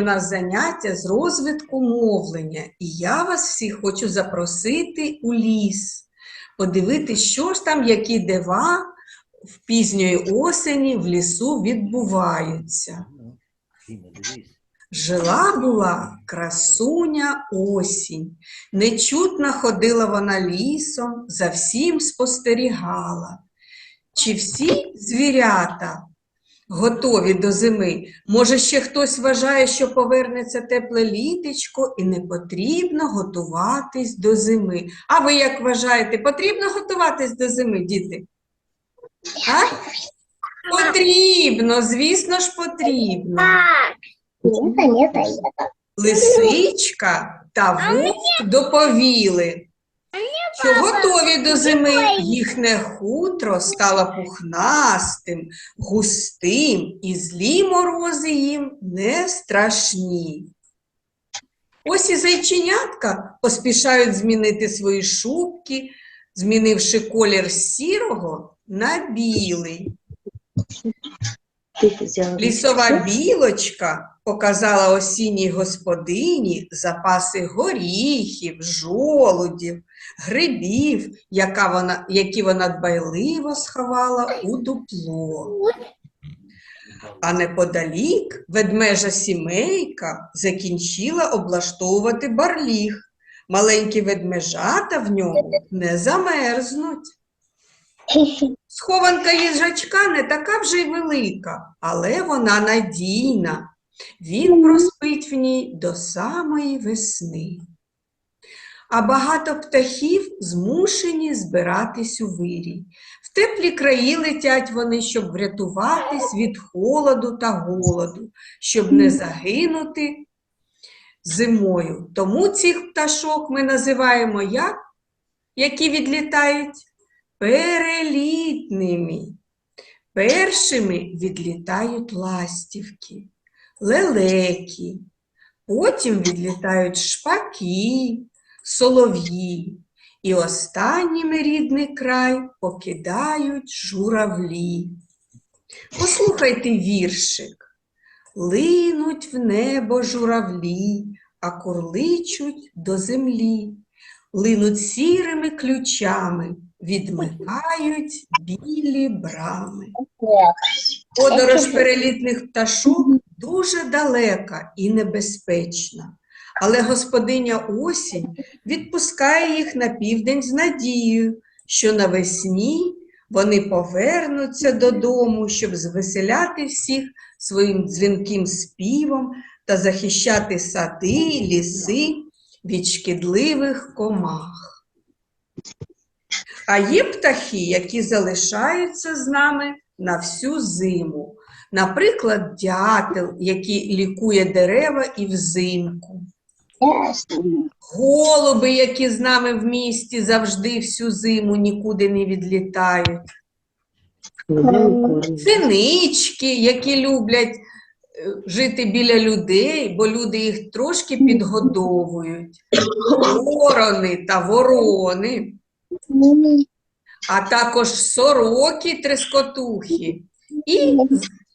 у нас заняття з розвитку мовлення, і я вас всіх хочу запросити у ліс, подивитись, що ж там, які дива в пізньої осені в лісу відбуваються. Жила була красуня осінь, нечутно ходила вона лісом, за всім спостерігала. Чи всі звірята готові до зими? Може, ще хтось вважає, що повернеться тепле літечко і не потрібно готуватись до зими. А ви як вважаєте, потрібно готуватись до зими, діти? А? Потрібно, звісно ж, потрібно. Лисичка та вовк доповіли, що готові до зими. Їхнє хутро стало пухнастим, густим, і злі морози їм не страшні. Ось і зайченятка поспішають змінити свої шубки, змінивши колір сірого на білий. Лісова білочка показала осінній господині запаси горіхів, жолудів, грибів, яка вона, які вона дбайливо сховала у дупло. А неподалік ведмежа сімейка закінчила облаштовувати барліг. Маленькі ведмежата в ньому не замерзнуть. Схованка їжачка не така вже й велика, але вона надійна. Він проспить в ній до самої весни. А багато птахів змушені збиратись у вирій. В теплі краї летять вони, щоб врятуватись від холоду та голоду, щоб не загинути зимою. Тому цих пташок ми називаємо як? Які відлітають? Перелітними. Першими відлітають ластівки, лелеки, потім відлітають шпаки, солов'ї, і останніми рідний край покидають журавлі. Послухайте віршик. Линуть в небо журавлі, а курличуть до землі, линуть сірими ключами, відмикають білі брами. Подорож перелітних пташок дуже далека і небезпечна, але господиня осінь відпускає їх на південь з надією, що навесні вони повернуться додому, щоб звеселяти всіх своїм дзвінким співом та захищати сади, ліси від шкідливих комах. А є птахи, які залишаються з нами на всю зиму. Наприклад, дятел, який лікує дерева і взимку. Голуби, які з нами в місті завжди всю зиму нікуди не відлітають. Синички, які люблять е, жити біля людей, бо люди їх трошки підгодовують. Ворони та ворони а також сороки, трескотухи і,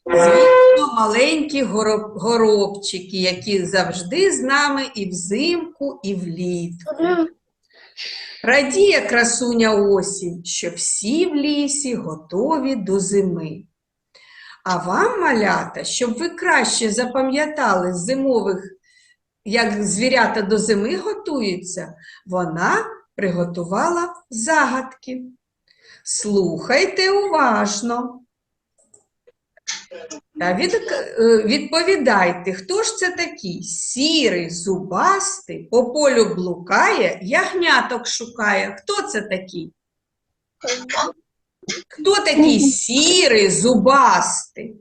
звісно, маленькі горо- горобчики, які завжди з нами і взимку, і влітку. Радіє красуня осінь, що всі в лісі готові до зими. А вам, малята, щоб ви краще запам'ятали зимових, як звірята до зими готуються, вона приготувала загадки. Слухайте уважно. Та від, е, відповідайте, хто ж це такий? Сірий, зубастий, по полю блукає, ягняток шукає. Хто це такий? Хто такий сірий, зубастий?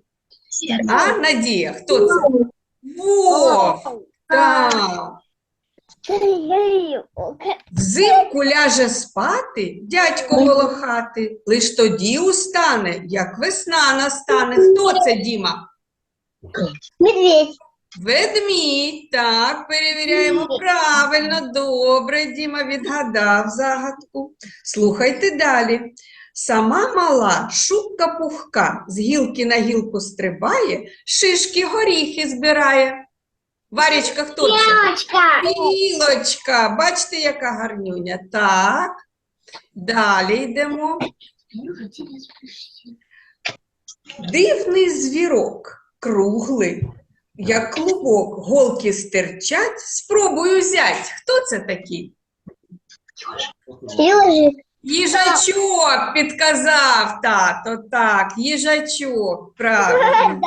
А, Надія, хто це? Вовк! Так. Взимку ляже спати дядько волохати, лиш тоді устане, як весна настане. Хто це, Діма? Медведь. Ведмідь, так, перевіряємо правильно, добре, Діма відгадав загадку. Слухайте далі. Сама мала шубка пухка, з гілки на гілку стрибає, шишки горіхи збирає. Варічка, хто це? Девочка. Білочка, бачите, яка гарнюня. Так. Далі йдемо. Дивний звірок, круглий, як клубок, голки стирчать, спробую взять. Хто це такий? Ёжик. Їжачок, підказав тато, так, їжачок, правильно.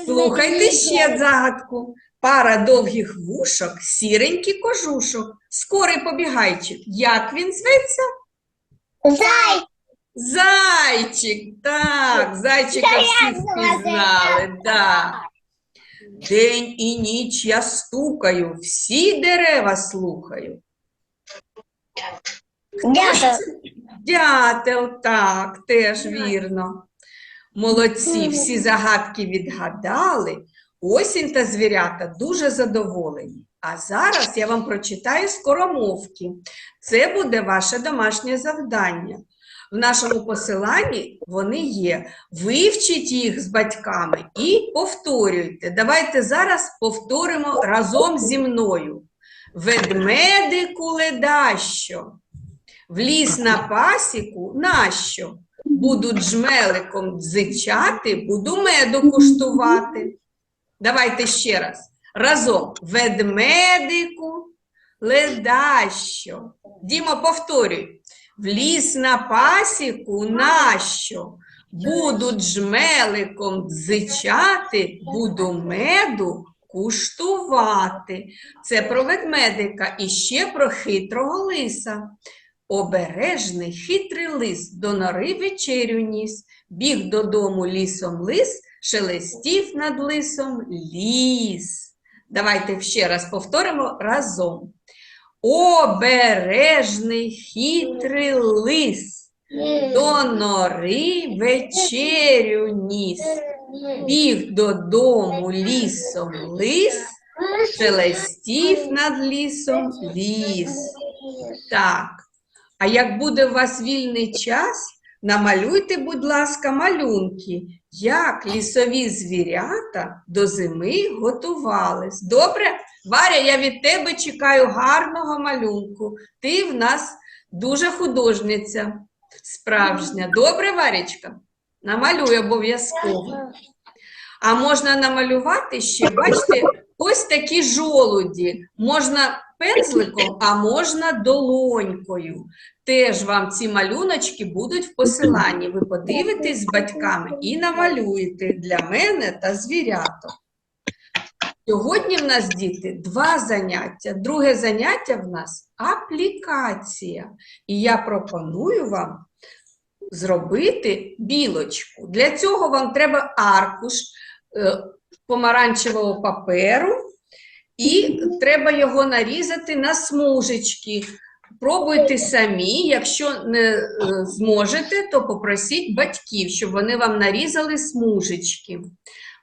Слухайте ще загадку. Пара довгих вушок, сіренький кожушок, скорий побігайчик. Як він зветься? Зай. Зайчик, так, зайчика всі впізнали, так. День і ніч я стукаю, всі дерева слухаю. Дятел. Дятел, так, теж вірно. Молодці, всі загадки відгадали. Осінь та звірята дуже задоволені. А зараз я вам прочитаю скоромовки. Це буде ваше домашнє завдання. В нашому посиланні вони є. Вивчіть їх з батьками і повторюйте. Давайте зараз повторимо разом зі мною. Ведмедику ледащо, в ліс на пасіку нащо? Буду джмеликом дзичати, буду меду куштувати. Давайте ще раз. Разом. Ведмедику ледащо. Дімо, повторюй. В ліс на пасіку нащо? Буду джмеликом дзичати, буду меду куштувати. Це про ведмедика і ще про хитрого лиса. Обережний хитрий лис до нори вечерю ніс, біг додому лісом лис, шелестів над лисом ліс. Давайте ще раз повторимо разом. Обережний хитрий лис до нори вечерю ніс, біг додому лісом лис, шелестів над лісом ліс. Так. А як буде у вас вільний час, намалюйте, будь ласка, малюнки, як лісові звірята до зими готувались. Добре? Варя, я від тебе чекаю гарного малюнку. Ти в нас дуже художниця справжня. Добре, Варічка? Намалюй обов'язково. А можна намалювати ще, бачите, ось такі жолуді. Можна пензликом, а можна долонькою. Теж вам ці малюночки будуть в посиланні. Ви подивитесь з батьками і намалюєте для мене та звіряток. Сьогодні в нас, діти, два заняття. Друге заняття в нас аплікація. І я пропоную вам зробити білочку. Для цього вам треба аркуш е, помаранчевого паперу, і треба його нарізати на смужечки. Пробуйте самі, якщо не е, зможете, то попросіть батьків, щоб вони вам нарізали смужечки.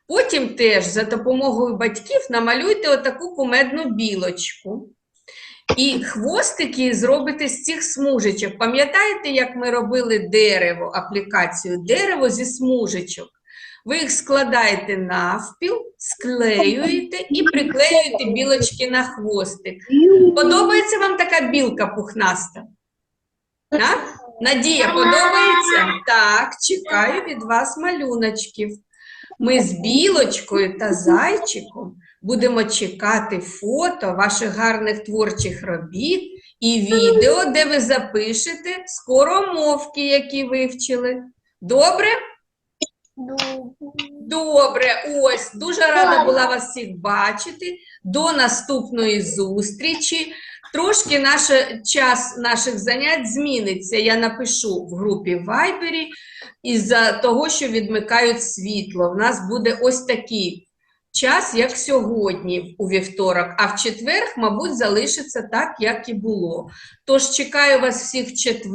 Потім теж за допомогою батьків намалюйте отаку кумедну білочку. І хвостики зробите з цих смужечок. Пам'ятаєте, як ми робили дерево, аплікацію дерево зі смужечок? Ви їх складаєте навпіл, склеюєте і приклеюєте білочки на хвостик. Подобається вам така білка пухнаста? А? Надія, подобається? Так, чекаю від вас малюночків. Ми з білочкою та зайчиком будемо чекати фото ваших гарних творчих робіт і відео, де ви запишете скоромовки, які вивчили. Добре? Добре, ось дуже рада була вас всіх бачити. До наступної зустрічі. Трошки наш час наших занять зміниться. Я напишу в групі Вайбері із-за того, що відмикають світло. В нас буде ось такий час, як сьогодні, у вівторок, а в четвер, мабуть, залишиться так, як і було. Тож чекаю вас всіх в четвер.